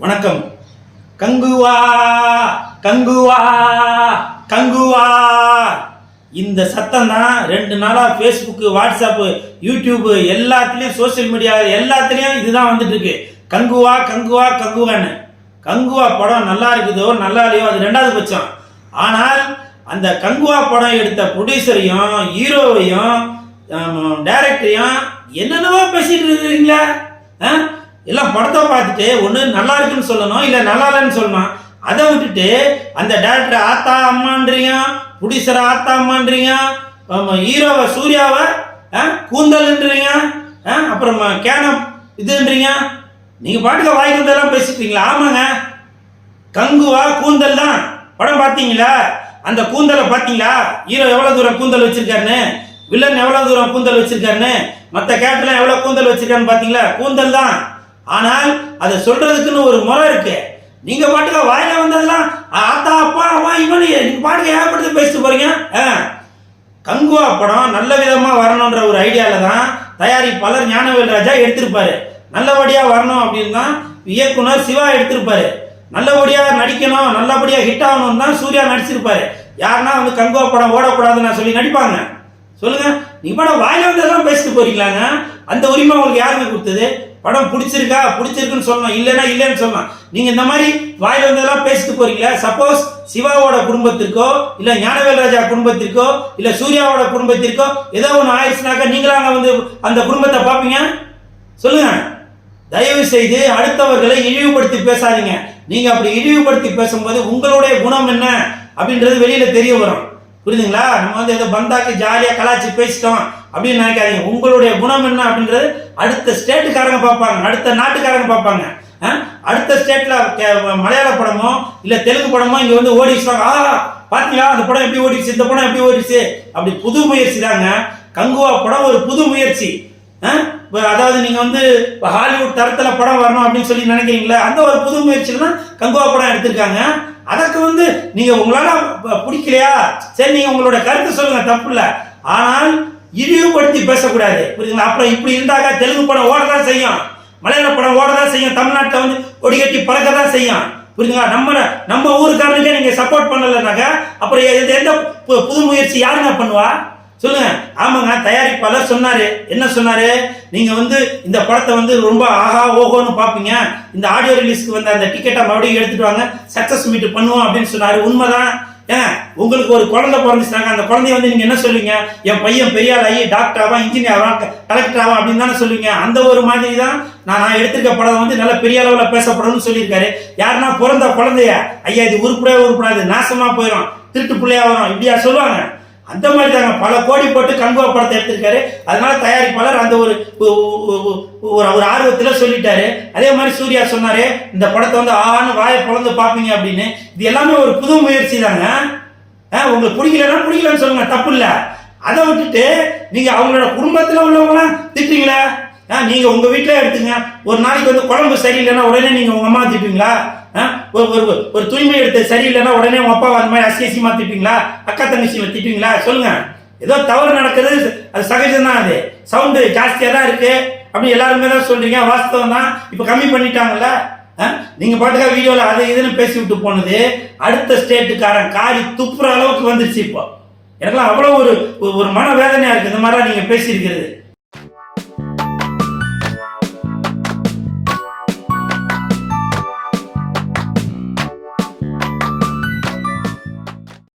வணக்கம். கங்குவா கங்குவா கங்குவா. இந்த சத்தம் தான் ரெண்டு நாளாக ஃபேஸ்புக்கு வாட்ஸ்அப்பு யூடியூப்பு எல்லாத்துலேயும் சோஷியல் மீடியா எல்லாத்துலேயும் இதுதான் வந்துட்டு இருக்கு கங்குவா கங்குவா கங்குவான்னு. கங்குவா படம் நல்லா இருக்குதோ நல்லா இல்லையோ அது ரெண்டாவது பட்சம். ஆனால் அந்த கங்குவா படம் எடுத்த ப்ரொடியூசரையும் ஹீரோவையும் டைரக்டரையும் என்னென்னவோ பேசிட்டு இருக்கிறீங்களா ஆ? எல்லாம் படத்தை பார்த்துட்டு ஒன்று நல்லா இருக்குன்னு சொல்லணும் இல்லை நல்லா இல்லைன்னு சொல்லணும். அதை விட்டுட்டு அந்த டேரக்டர் ஆத்தா அம்மான்றீங்க ப்ரொடியூசரை ஆத்தா அம்மான்றீங்க ஹீரோவை சூர்யாவை ஆ, கூந்தல்ன்றீங்க ஆ, அப்புறம் கேனம் இதுன்றீங்க. நீங்கள் பாட்டுக்கு வாய்க்கு வந்தெல்லாம் பேசிட்டீங்களா ஆமாங்க. கங்குவா கூந்தல் தான். படம் பார்த்தீங்களா? அந்த கூந்தலை பார்த்தீங்களா? ஹீரோ எவ்வளோ தூரம் கூந்தல் வச்சிருக்காருன்னு? வில்லன் எவ்வளோ தூரம் கூந்தல் வச்சிருக்காருன்னு? மற்ற கேரக்டர்லாம் எவ்வளோ கூந்தல் வச்சிருக்காருன்னு பார்த்தீங்களா? கூந்தல் தான். ஆனால் அதை சொல்றதுக்குன்னு ஒரு முறை இருக்கு. நீங்க பாட்டுக்க வாயில வந்ததெல்லாம் ஆத்தா அப்பா அவன் இவனு நீங்க பாட்டுக்கு ஏகப்படுத்தி பேசிட்டு போறீங்க. ஆ. கங்குவா படம் நல்ல விதமா வரணுன்ற ஒரு ஐடியால தான் தயாரிப்பாளர் ஞானவேல் ராஜா எடுத்திருப்பாரு. நல்லபடியா வரணும் அப்படின்னு தான் இயக்குனர் சிவா எடுத்திருப்பாரு. நல்லபடியா நடிக்கணும் நல்லபடியா ஹிட் ஆகணும் தான் சூர்யா நடிச்சிருப்பாரு. யாருன்னா வந்து கங்குவா படம் ஓடக்கூடாதுன்னு நான் சொல்லி நடிப்பாங்க. சொல்லுங்க. நீங்க படம் வாயில வந்ததெல்லாம் பேசிட்டு போறீங்களாங்க? அந்த உரிமை உங்களுக்கு யாருங்க கொடுத்தது? படம் பிடிச்சிருக்கா? பிடிச்சிருக்குன்னு சொல்லணும். இல்லைன்னா இல்லைன்னு சொல்லலாம். நீங்க இந்த மாதிரி வாயில் வந்ததெல்லாம் பேசிட்டு போறீங்களா? சப்போஸ் சிவாவோட குடும்பத்திற்கோ இல்ல ஞானவேல் ராஜா குடும்பத்திற்கோ இல்ல சூர்யாவோட குடும்பத்திற்கோ ஏதோ ஒன்று ஆயிடுச்சுனாக்கா நீங்களாங்க வந்து அந்த குடும்பத்தை பார்ப்பீங்க? சொல்லுங்க. தயவு செய்து அடுத்தவர்களை இழிவுபடுத்தி பேசாதீங்க. நீங்க அப்படி இழிவுபடுத்தி பேசும்போது உங்களுடைய குணம் என்ன? அப்படின்றது வெளியில தெரிய வரும். புரியுதுங்களா? நம்ம வந்து ஏதோ பந்தாக்கு ஜாலியாக கலாச்சி பேசிட்டோம் அப்படின்னு நினைக்காதீங்க. உங்களுடைய குணம் என்ன அப்படின்றது அடுத்த ஸ்டேட்டுக்காரங்க பார்ப்பாங்க. அடுத்த நாட்டுக்காரங்க பார்ப்பாங்க. ஆ? அடுத்த ஸ்டேட்ல மலையாள படமோ இல்ல தெலுங்கு படமோ இங்க வந்து ஓடிச்சுவாங்க ஆ பாத்தீங்களா? அந்த படம் எப்படி ஓடிச்சு இந்த படம் எப்படி ஓடிச்சு அப்படி புது முயற்சி தாங்க. கங்குவா படம் ஒரு புது முயற்சி. அதாவது நீங்கள் வந்து இப்போ ஹாலிவுட் தரத்தில் படம் வரணும் அப்படின்னு சொல்லி நினைக்கிறீங்களா அந்த ஒரு புது முயற்சியில் தான் கங்குவா படம் எடுத்திருக்காங்க. அதற்கு வந்து நீங்கள் உங்களால் பிடிக்கலையா? சரி நீங்கள் உங்களோட கருத்து சொல்லுங்கள் தப்பு இல்லை. ஆனால் இழிவுபடுத்தி பேசக்கூடாது. புரியுதுங்களா? அப்புறம் இப்படி இருந்தாக்க தெலுங்கு படம் ஓட தான் செய்யும். மலையாள படம் ஓட தான் செய்யும். தமிழ்நாட்டில் வந்து கொடிகட்டி பறக்க தான் செய்யும். புரியுதுங்களா? நம்ம நம்ம ஊருக்காரனுக்கே நீங்கள் சப்போர்ட் பண்ணலைனாக்கா அப்புறம் எந்த புது முயற்சி யாருங்க பண்ணுவா? சொல்லுங்க. ஆமாங்க தயாரிப்பாளர் சொன்னாரு. என்ன சொன்னாரு? நீங்க வந்து இந்த படத்தை வந்து ரொம்ப ஆஹா ஓஹோன்னு பாப்பீங்க இந்த ஆடியோ ரிலீஸ்க்கு வந்த அந்த டிக்கெட்டை மறுபடியும் எடுத்துட்டு வாங்க. சக்சஸ் மீட் பண்ணுவோம் அப்படின்னு சொன்னாரு. உண்மைதான். ஏன் உங்களுக்கு ஒரு குழந்தை பிறந்துச்சுனாங்க அந்த குழந்தைய வந்து நீங்க என்ன சொல்லுவீங்க? என் பையன் பெரிய ஆளாகி ஆகி டாக்டர் ஆவான் இன்ஜினியர் கலெக்டர் ஆவான் அப்படின்னு தானே சொல்லுவீங்க. அந்த ஒரு மாதிரி தான் நான் நான் எடுத்திருக்க படம் வந்து நல்ல பெரிய அளவில் பேசப்படணும்னு சொல்லியிருக்காரு. யாருன்னா பிறந்த குழந்தைய ஐயா இது உருப்படவே உருப்படாது. நாசமா போயிடும் திருட்டு பிள்ளையா வரும். இப்படியா சொல்லுவாங்க. அந்த மாதிரி தாங்க பல கோடி போட்டு கண்கோ படத்தை எடுத்திருக்காரு. அதனால தயாரிப்பாளர் அந்த ஒரு ஒரு ஆர்வத்தில் சொல்லிட்டாரு. அதே மாதிரி சூர்யா சொன்னாரு இந்த படத்தை வந்து ஆன்னு வாயை பிறந்து பார்ப்பீங்க அப்படின்னு. இது எல்லாமே ஒரு புது முயற்சி தாங்க ஆ, உங்களுக்கு பிடிக்கலன்னா பிடிக்கலன்னு சொல்லுங்க தப்பு இல்லை. அதை விட்டுட்டு நீங்க அவங்களோட குடும்பத்தில் உள்ளவங்களாம் திட்டுறீங்களா? ஆ, நீங்க உங்க வீட்டிலே எடுத்துங்க. ஒரு நாளைக்கு வந்து குழம்பு சரியில்லைன்னா உடனே நீங்க உங்க அம்மா திட்டுவீங்களா? ஒரு ஒரு ஒரு தூய்மை எடுத்து சரியில்லைன்னா உடனே உங்க அப்பா அந்த மாதிரி அசியசியமா திட்டுவீங்களா? அக்கா தங்கச்சியை திட்டுவீங்களா? சொல்லுங்க. ஏதோ தவறு நடக்குது அது சகஜம் தான் அது. சவுண்டு ஜாஸ்தியாக தான் இருக்கு அப்படி எல்லாருமே தான் சொல்றீங்க. வாஸ்தவம் தான். இப்போ கம்மி பண்ணிட்டாங்கல்ல? ஆ? நீங்க பாட்டுக்கா வீடியோல அதை இதுன்னு பேசி விட்டு போனது அடுத்த ஸ்டேட்டுக்காரன் காரி துப்புற அளவுக்கு வந்துருச்சு இப்போ. எனக்குலாம் அவ்வளோ ஒரு ஒரு- ஒரு மன வேதனையா இருக்கு. இந்த மாதிரிலாம் நீங்க பேசியிருக்கிறது.